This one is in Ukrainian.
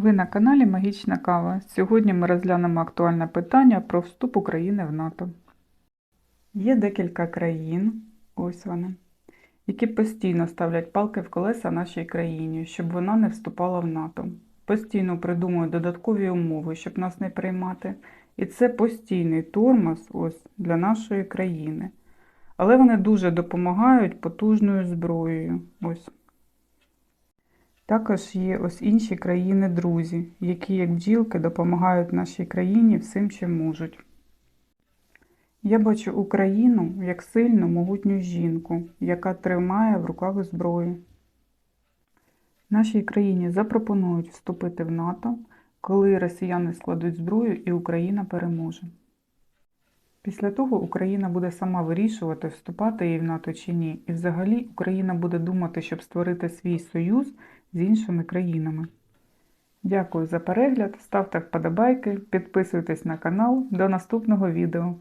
Ви на каналі Магічна Кава. Сьогодні ми розглянемо актуальне питання про вступ України в НАТО. Є декілька країн, ось вони, які постійно ставлять палки в колеса нашій країні, щоб вона не вступала в НАТО. Постійно придумують додаткові умови, щоб нас не приймати. І це постійний тормоз ось для нашої країни. Але вони дуже допомагають потужною зброєю. Ось. Також є ось інші країни-друзі, які, як бджілки, допомагають нашій країні всім, чим можуть. Я бачу Україну як сильну, могутню жінку, яка тримає в руках зброю. Нашій країні запропонують вступити в НАТО, коли росіяни складуть зброю і Україна переможе. Після того Україна буде сама вирішувати, вступати їй в НАТО чи ні, і взагалі Україна буде думати, щоб створити свій союз з іншими країнами. Дякую за перегляд, ставте вподобайки, підписуйтесь на канал. До наступного відео.